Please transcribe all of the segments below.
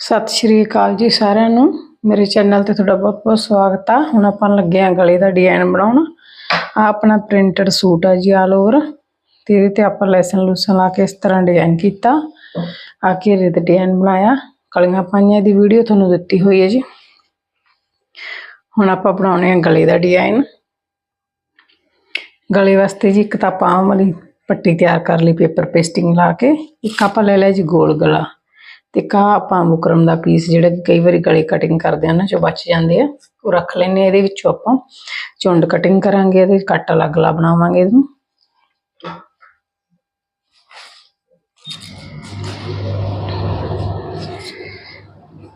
ਸਤਿ ਸ਼੍ਰੀ ਅਕਾਲ ਜੀ ਸਾਰਿਆਂ ਨੂੰ। ਮੇਰੇ ਚੈਨਲ ਤੇ ਤੁਹਾਡਾ ਬਹੁਤ ਬਹੁਤ ਸਵਾਗਤ ਆ। ਹੁਣ ਆਪਾਂ ਲੱਗੇ ਆ ਗਲੇ ਦਾ ਡਿਜ਼ਾਈਨ ਬਣਾਉਣ। ਆ ਆਪਣਾ ਪ੍ਰਿੰਟਡ ਸੂਟ ਆ ਜੀ ਆਲ ਓਵਰ ਤੇ ਇਹਦੇ ਤੇ ਆਪਾਂ ਲੈਸਨ ਲੂਸਨ ਲਾ ਕੇ ਇਸ ਤਰ੍ਹਾਂ ਡਿਜ਼ਾਈਨ ਕੀਤਾ। ਆ ਘੇਰੇ ਤੇ ਡਿਜ਼ਾਈਨ ਬਣਾਇਆ। ਕਲੀਆਂ ਪਾਈਆਂ ਦੀ ਵੀਡੀਓ ਤੁਹਾਨੂੰ ਦਿੱਤੀ ਹੋਈ ਹੈ ਜੀ। ਹੁਣ ਆਪਾਂ ਬਣਾਉਣੇ ਆ ਗਲੇ ਦਾ ਡਿਜ਼ਾਈਨ ਗਲੇ ਵਾਸਤੇ ਜੀ ਇੱਕ ਤਾਂ ਆਪਾਂ ਆਹ ਵਾਲੀ ਪੱਟੀ ਤਿਆਰ ਕਰ ਲਈ ਪੇਪਰ ਪੇਸਟਿੰਗ ਲਾ ਕੇ। ਇੱਕ ਆਪਾਂ ਲੈ ਲਿਆ ਜੀ ਗੋਲ ਗਲਾ। ਤੇ ਕਾ ਆਪਾਂ ਮੁਕਰਮ ਦਾ ਪੀਸ ਜਿਹੜਾ ਕਿ ਕਈ ਵਾਰੀ ਗਲੇ ਕਟਿੰਗ ਕਰਦੇ ਆ ਨਾ, ਜੋ ਬਚ ਜਾਂਦੇ ਆ, ਉਹ ਰੱਖ ਲੈਨੇ ਇਹਦੇ ਵਿੱਚੋਂ ਆਪਾਂ। ਚੁੰਡ ਕਟਿੰਗ ਕਰਾਂਗੇ, ਇਹਦੇ ਕੱਟ ਅਲੱਗ-ਅਲੱਗ ਬਣਾਵਾਂਗੇ ਇਹਨੂੰ।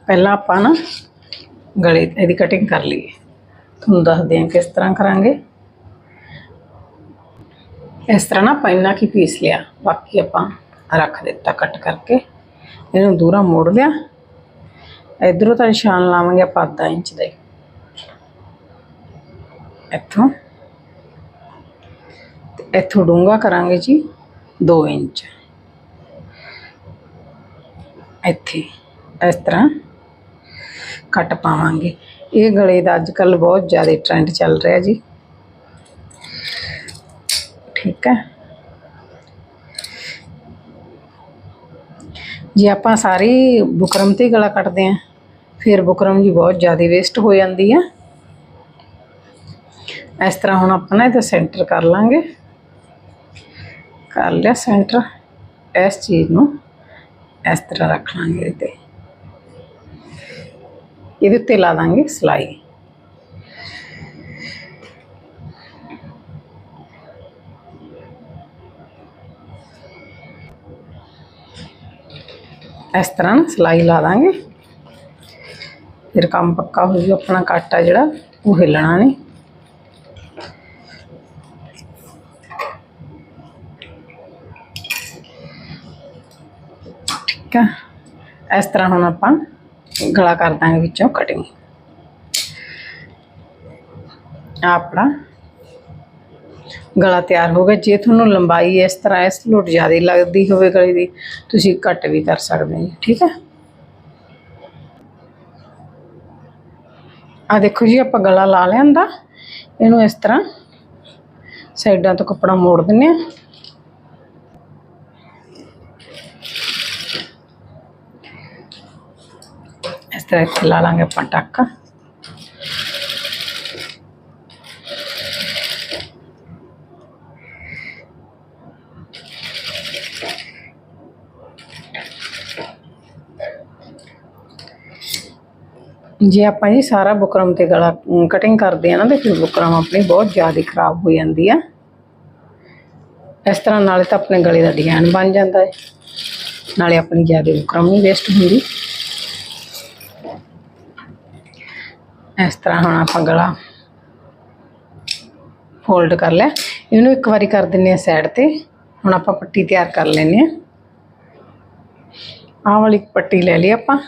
ਪਹਿਲਾਂ ਆਪਾਂ ਨਾ ਗਲੇ ਇਹਦੀ ਕਟਿੰਗ ਕਰ ਲਈਏ। ਤੁਹਾਨੂੰ ਦੱਸਦੇ ਹਾਂ ਕਿਸ ਤਰ੍ਹਾਂ ਕਰਾਂਗੇ। ਇਸ ਤਰ੍ਹਾਂ ਨਾ ਆਪਾਂ ਇੰਨਾ ਕੀ ਪੀਸ ਲਿਆ, ਬਾਕੀ ਆਪਾਂ ਰੱਖ ਦਿੱਤਾ ਕੱਟ ਕਰਕੇ। ਇਹਨੂੰ ਦੂਰਾ ਮੋੜ ਲਿਆ। ਇਧਰੋਂ ਤਾਂ ਨਿਸ਼ਾਨ ਲਾਵਾਂਗੇ ਆਪਾਂ ਅੱਧਾ ਇੰਚ ਦਾ। ਇੱਥੋਂ। ਤੇ ਇੱਥੋਂ ਡੂੰਘਾ ਕਰਾਂਗੇ ਜੀ 2 ਇੰਚ। ਇੱਥੇ ਇਸ ਤਰ੍ਹਾਂ ਕੱਟ ਪਾਵਾਂਗੇ। ਇਹ ਗਲੇ ਦਾ ਅੱਜ ਕੱਲ ਬਹੁਤ ਜ਼ਿਆਦਾ ਟ੍ਰੈਂਡ ਚੱਲ ਰਿਹਾ ਜੀ। ਠੀਕ ਹੈ। ਜੇ ਆਪਾਂ ਸਾਰੀ ਬੁਕਰਮ ਤੇ ਗਲਾ ਕੱਟਦੇ ਆਂ ਫਿਰ ਬੁਕਰਮ ਜੀ ਬਹੁਤ ਜ਼ਿਆਦਾ ਵੇਸਟ ਹੋ ਜਾਂਦੀ ਆ। ਇਸ ਤਰ੍ਹਾਂ ਹੁਣ ਆਪਾਂ ਨਾ ਇਹਦਾ ਸੈਂਟਰ ਕਰ ਲਾਂਗੇ। ਕਰ ਲਿਆ ਸੈਂਟਰ ਇਸ ਚੀਜ਼ ਨੂੰ ਇਸ ਤਰ੍ਹਾਂ ਰੱਖ ਲਾਂਗੇ ਇਹਦੇ। ਤੇ ਇਹਦੇ ਉੱਤੇ ਲਾ ਦਾਂਗੇ ਸਲਾਈ। ਇਸ ਤਰ੍ਹਾਂ ਨਾ ਸਲਾਈ ਲਾ ਦਾਂਗੇ ਫਿਰ ਕੰਮ ਪੱਕਾ ਹੋ ਜੂ ਆਪਣਾ ਕੱਟ ਆ ਜਿਹੜਾ ਉਹ ਹਿੱਲਣਾ ਨਹੀਂ ਠੀਕ ਆ ਇਸ ਤਰ੍ਹਾਂ ਹੁਣ ਆਪਾਂ ਗਲਾ ਕਰ ਦਾਂਗੇ ਵਿੱਚੋਂ ਕਟਿੰਗ ਆਪਣਾ ਗਲਾ ਤਿਆਰ ਹੋ ਗਿਆ। ਜੇ ਤੁਹਾਨੂੰ ਲੰਬਾਈ ਇਸ ਤਰ੍ਹਾਂ ਇਸ ਲੋਟ ਜ਼ਿਆਦਾ ਲੱਗਦੀ ਹੋਵੇ ਗਲੇ ਦੀ, ਤੁਸੀਂ ਘੱਟ ਵੀ ਕਰ ਸਕਦੇ ਹੋ, ਠੀਕ ਹੈ? ਆ ਦੇਖੋ ਜੀ, ਆਪਾਂ ਗਲਾ ਲਾ ਲਿਆਂਦਾ ਇਹਨੂੰ ਇਸ ਤਰ੍ਹਾਂ ਸਾਈਡਾਂ ਤੋਂ ਕੱਪੜਾ ਮੋੜ ਦਿੰਨੇ ਆ ਇਸ ਤਰ੍ਹਾਂ ਇੱਥੇ ਲਾ ਲਾਂਗੇ ਆਪਾਂ ਟੱਕ। ਜੇ ਆਪਾਂ ਜੀ ਸਾਰਾ ਬੁਕਰਮ ਤੇ ਗਲਾ ਕਟਿੰਗ ਕਰਦੇ ਆ ਨਾ, ਤੇ ਫਿਰ ਬੁਕਰਮ ਆਪਣੀ ਬਹੁਤ ਜ਼ਿਆਦਾ ਖਰਾਬ ਹੋ ਜਾਂਦੀ ਆ। ਇਸ ਤਰ੍ਹਾਂ ਨਾਲੇ ਤਾਂ ਆਪਣੇ ਗਲੇ ਦਾ ਡਿਜ਼ਾਈਨ ਬਣ ਜਾਂਦਾ ਹੈ ਨਾਲੇ ਆਪਣੀ ਜ਼ਿਆਦਾ ਬੁਕਰਮ ਨਹੀਂ ਵੇਸਟ ਹੁੰਦੀ। ਇਸ ਤਰ੍ਹਾਂ ਹੁਣ ਆਪਾਂ ਗਲਾ ਫੋਲਡ ਕਰ ਲਿਆ। ਇਹਨੂੰ ਇੱਕ ਵਾਰੀ ਕਰ ਦਿੰਨੇ ਆ ਸਾਈਡ ਤੇ। ਹੁਣ ਆਪਾਂ ਪੱਟੀ ਤਿਆਰ ਕਰ ਲੈਨੇ ਆ। ਆਹ ਵਾਲੀ ਪੱਟੀ ਲੈ ਲਈ ਆਪਾਂ।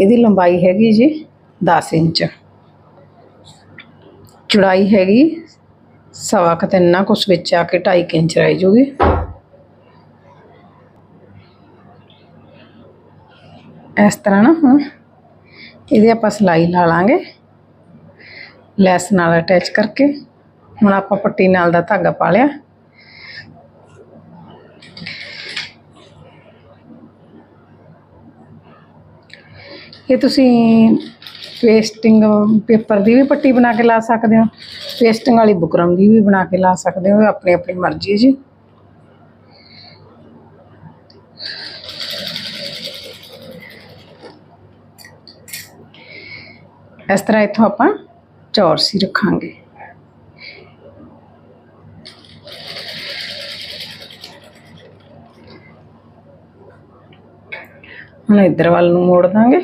ਇਹਦੀ ਲੰਬਾਈ ਹੈਗੀ ਜੀ 10 ਇੰਚ। ਚੌੜਾਈ ਹੈਗੀ ਸਵਾ ਕੁ ਤਿੰਨ ਨਾ ਕੁਛ ਵਿੱਚ ਆ ਕੇ 2.5 ਇੰਚ ਰਹਿ ਜੂਗੀ। ਇਸ ਤਰ੍ਹਾਂ ਨਾ ਹੁਣ ਇਹਦੇ ਆਪਾਂ ਸਲਾਈ ਲਾ ਲਾਂਗੇ। ਲੈਸ ਨਾਲ ਅਟੈਚ ਕਰਕੇ ਹੁਣ ਆਪਾਂ ਪੱਟੀ ਨਾਲ ਦਾ ਧਾਗਾ ਪਾ ਲਿਆ। ਇਹ ਤੁਸੀਂ ਪੇਸਟਿੰਗ ਪੇਪਰ ਦੀ ਵੀ ਪੱਟੀ ਬਣਾ ਕੇ ਲਾ ਸਕਦੇ ਹੋ। ਪੇਸਟਿੰਗ ਵਾਲੀ ਬੁਕਰਮ ਦੀ ਵੀ ਬਣਾ ਕੇ ਲਾ ਸਕਦੇ ਹੋ, ਆਪਣੀ ਆਪਣੀ ਮਰਜ਼ੀ ਹੈ ਜੀ। ਇਸ ਤਰ੍ਹਾਂ ਇੱਥੋਂ ਆਪਾਂ ਚੌਰਸੀ ਰੱਖਾਂਗੇ। ਹੁਣ ਇੱਧਰ ਵੱਲ ਨੂੰ ਮੋੜ ਦਾਂਗੇ।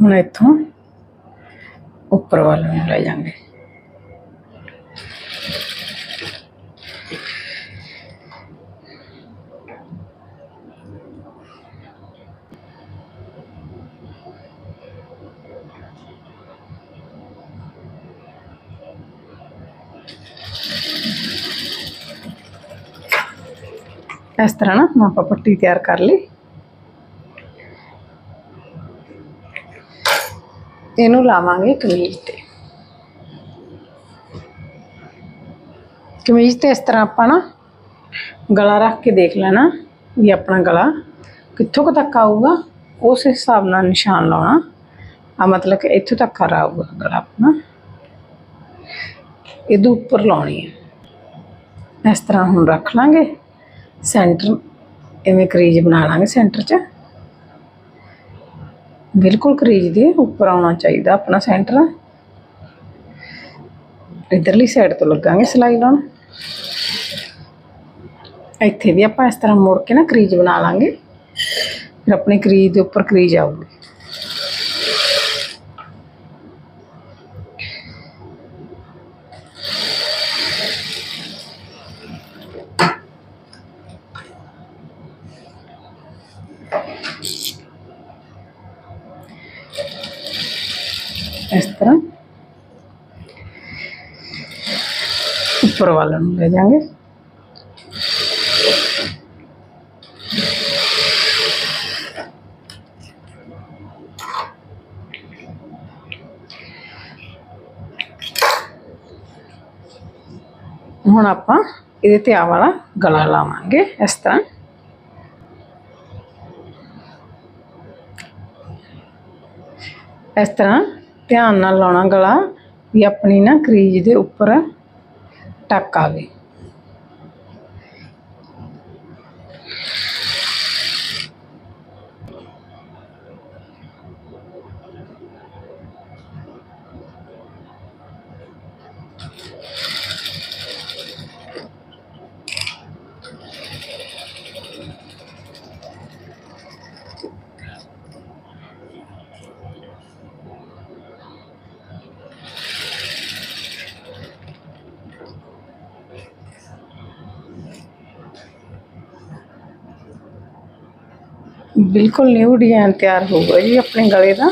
ਹੁਣ ਇੱਥੋਂ ਉੱਪਰ ਵੱਲ ਨੂੰ ਲੈ ਜਾਾਂਗੇ। ਇਸ ਤਰ੍ਹਾਂ ਨਾ ਆਪਾਂ ਪੱਟੀ ਤਿਆਰ ਕਰ ਲਈ। ਇਹਨੂੰ ਲਾਵਾਂਗੇ ਕਮੀਜ਼ ਤੇ ਕਮੀਜ਼ ਤੇ ਇਸ ਤਰ੍ਹਾਂ ਆਪਾਂ ਨਾ ਗਲਾ ਰੱਖ ਕੇ ਦੇਖ ਲੈਣਾ ਵੀ ਆਪਣਾ ਗਲਾ ਕਿੱਥੋਂ ਕੁ ਤੱਕ ਆਊਗਾ ਉਸ ਹਿਸਾਬ ਨਾਲ ਨਿਸ਼ਾਨ ਲਾਉਣਾ ਆ ਮਤਲਬ ਕਿ ਇੱਥੋਂ ਤੱਕ ਆ ਆਊਗਾ ਗਲਾ ਆਪਣਾ ਇਹਦੇ ਉੱਪਰ ਲਾਉਣੀ ਹੈ ਇਸ ਤਰ੍ਹਾਂ ਹੁਣ ਰੱਖ ਲਾਂਗੇ ਸੈਂਟਰ ਐਵੇਂ ਕਰੀਜ ਬਣਾ ਲਾਂਗੇ ਸੈਂਟਰ 'ਚ ਬਿਲਕੁਲ ਕਰੀਜ ਦੇ ਉੱਪਰ ਆਉਣਾ ਚਾਹੀਦਾ ਆਪਣਾ ਸੈਂਟਰ ਇਧਰਲੀ ਸਾਈਡ ਤੋਂ ਲੱਗਾਂਗੇ ਸਿਲਾਈ ਲਾਉਣ। ਇੱਥੇ ਵੀ ਆਪਾਂ ਇਸ ਤਰ੍ਹਾਂ ਮੋੜ ਕੇ ਨਾ ਕਰੀਜ ਬਣਾ ਲਾਂਗੇ। ਫਿਰ ਆਪਣੀ ਕਰੀਜ ਦੇ ਉੱਪਰ ਕਰੀਜ ਆਊਗੀ। ਇਸ ਤਰ੍ਹਾਂ ਉੱਪਰ ਵੱਲ ਨੂੰ ਲੈ ਜਾਾਂਗੇ ਹੁਣ ਆਪਾਂ ਇਹਦੇ ਤੇ ਆ ਵਾਲਾ ਗਲਾ ਲਾਵਾਂਗੇ ਇਸ ਤਰ੍ਹਾਂ ਇਸ ਤਰ੍ਹਾਂ ਧਿਆਨ ਨਾਲ ਲਾਉਣਾ ਗਲਾ ਵੀ ਆਪਣੀ ਨਾ ਕਰੀਜ ਦੇ ਉੱਪਰ ਟੱਕ ਆਵੇ। ਬਿਲਕੁਲ ਨਿਊ ਡਿਜ਼ਾਈਨ ਤਿਆਰ ਹੋਊਗਾ ਜੀ ਆਪਣੇ ਗਲੇ ਦਾ।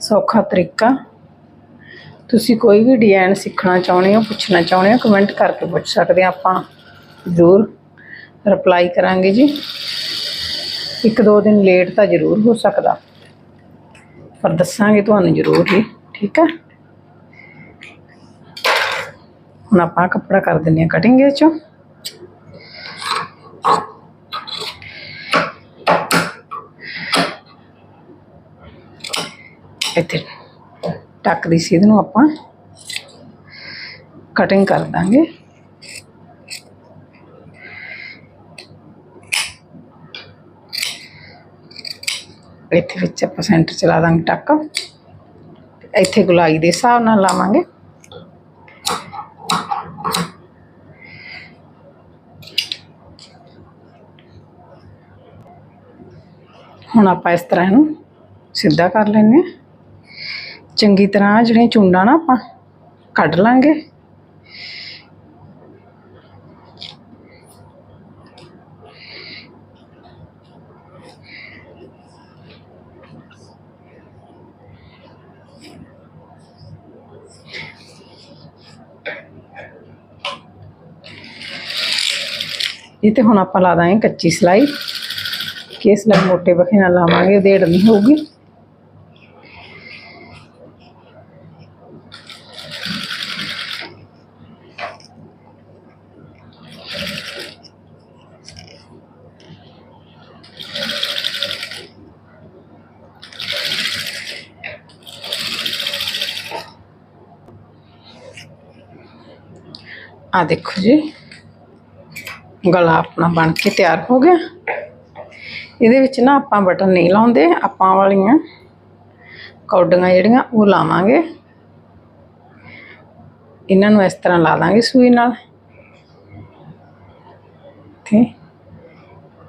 ਸੌਖਾ ਤਰੀਕਾ। ਤੁਸੀਂ ਕੋਈ ਵੀ ਡਿਜ਼ਾਈਨ ਸਿੱਖਣਾ ਚਾਹੁੰਦੇ ਹੋ, ਪੁੱਛਣਾ ਚਾਹੁੰਦੇ ਹੋ ਕਮੈਂਟ ਕਰਕੇ ਪੁੱਛ ਸਕਦੇ ਆ ਆਪਾਂ। ਜ਼ਰੂਰ ਰਿਪਲਾਈ ਕਰਾਂਗੇ ਜੀ। ਇੱਕ ਦੋ ਦਿਨ ਲੇਟ ਤਾਂ ਜ਼ਰੂਰ ਹੋ ਸਕਦਾ। ਪਰ ਦੱਸਾਂਗੇ ਤੁਹਾਨੂੰ ਜ਼ਰੂਰ ਜੀ, ਠੀਕ ਹੈ? ਹੁਣ ਆਪਾਂ ਕੱਪੜਾ ਕਰ ਦਿੰਦੇ ਹਾਂ ਕਟਿੰਗ ਇਹ ਚੋਂ। ਇੱਥੇ ਟੱਕ ਦੀ ਸੀਧ ਨੂੰ ਆਪਾਂ ਕਟਿੰਗ ਕਰ ਦਾਂਗੇ। ਇੱਥੇ ਵਿੱਚ ਆਪਾਂ ਸੈਂਟਰ ਚਲਾ ਦਾਂਗੇ ਟੱਕ ਇੱਥੇ ਗੁਲਾਈ ਦੇ ਹਿਸਾਬ ਨਾਲ ਲਾਵਾਂਗੇ। ਹੁਣ ਆਪਾਂ ਇਸ ਤਰ੍ਹਾਂ ਇਹਨੂੰ ਸਿੱਧਾ ਕਰ ਲੈਂਦੇ ਹਾਂ। ਚੰਗੀ ਤਰ੍ਹਾਂ ਜਿਹੜੀਆਂ ਚੁੰਡਾਂ ਨਾ ਆਪਾਂ ਕੱਢ ਲਾਂਗੇ। ਇਹ ਤੇ ਹੁਣ ਆਪਾਂ ਲਾ ਦਾਂਗੇ ਕੱਚੀ ਸਲਾਈ। ਕਿ ਸਲਾਈ ਮੋਟੇ ਬਖੇ ਨਾਲ ਲਾਵਾਂਗੇ ਉਧੇੜ ਨਹੀਂ ਹੋਊਗੀ। ਆ ਦੇਖੋ ਜੀ। ਗਲਾ ਆਪਣਾ ਬਣ ਕੇ ਤਿਆਰ ਹੋ ਗਿਆ। ਇਹਦੇ ਵਿੱਚ ਨਾ ਆਪਾਂ ਬਟਨ ਨਹੀਂ ਲਾਉਂਦੇ, ਆਪਾਂ ਵਾਲੀਆਂ ਕੌਡੀਆਂ ਜਿਹੜੀਆਂ ਉਹ ਲਾਵਾਂਗੇ। ਇਹਨਾਂ ਨੂੰ ਇਸ ਤਰ੍ਹਾਂ ਲਾ ਦਾਂਗੇ ਸੂਈ ਨਾਲ। ਤੇ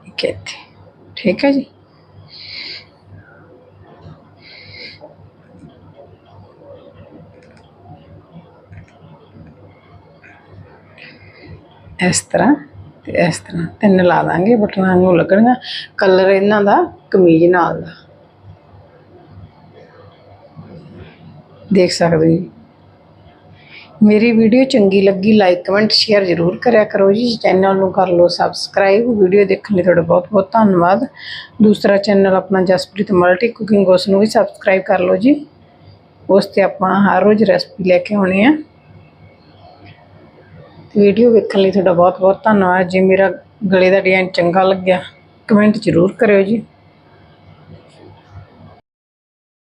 ਇੱਕ ਇੱਥੇ। ਠੀਕ ਹੈ ਜੀ। ਇਸ ਤਰ੍ਹਾਂ ਤੇ ਇਸ ਤਰ੍ਹਾਂ ਤਿੰਨ ਲਾ ਦਾਂਗੇ, ਬਟਨਾਂ ਨੂੰ ਲੱਗਣਗਾ ਕਲਰ ਇਹਨਾਂ ਦਾ ਕਮੀਜ਼ ਨਾਲ ਦਾ। ਦੇਖ ਸਕਦੇ ਹੋ ਜੀ। ਮੇਰੀ ਵੀਡੀਓ ਚੰਗੀ ਲੱਗੀ ਲਾਈਕ ਕਮੈਂਟ ਸ਼ੇਅਰ ਜ਼ਰੂਰ ਕਰਿਆ ਕਰੋ ਜੀ। ਚੈਨਲ ਨੂੰ ਕਰ ਲਓ ਸਬਸਕ੍ਰਾਈਬ ਵੀਡੀਓ ਦੇਖਣ ਲਈ ਤੁਹਾਡਾ ਬਹੁਤ ਬਹੁਤ ਧੰਨਵਾਦ। ਦੂਸਰਾ ਚੈਨਲ ਆਪਣਾ ਜਸਪ੍ਰੀਤ ਮਲਟੀ ਕੁਕਿੰਗ ਉਸ ਨੂੰ ਵੀ ਸਬਸਕ੍ਰਾਈਬ ਕਰ ਲਓ ਜੀ। ਉਸ ਤੇ ਆਪਾਂ ਹਰ ਰੋਜ਼ ਰੈਸਪੀ ਲੈ ਕੇ ਆਉਣੀ ਆ। ਵੀਡੀਓ ਵੇਖਣ ਲਈ ਤੁਹਾਡਾ ਬਹੁਤ ਬਹੁਤ ਧੰਨਵਾਦ। ਜੇ ਮੇਰਾ ਗਲੇ ਦਾ ਡਿਜ਼ਾਈਨ ਚੰਗਾ ਲੱਗਿਆ ਕਮੈਂਟ ਜ਼ਰੂਰ ਕਰਿਓ ਜੀ।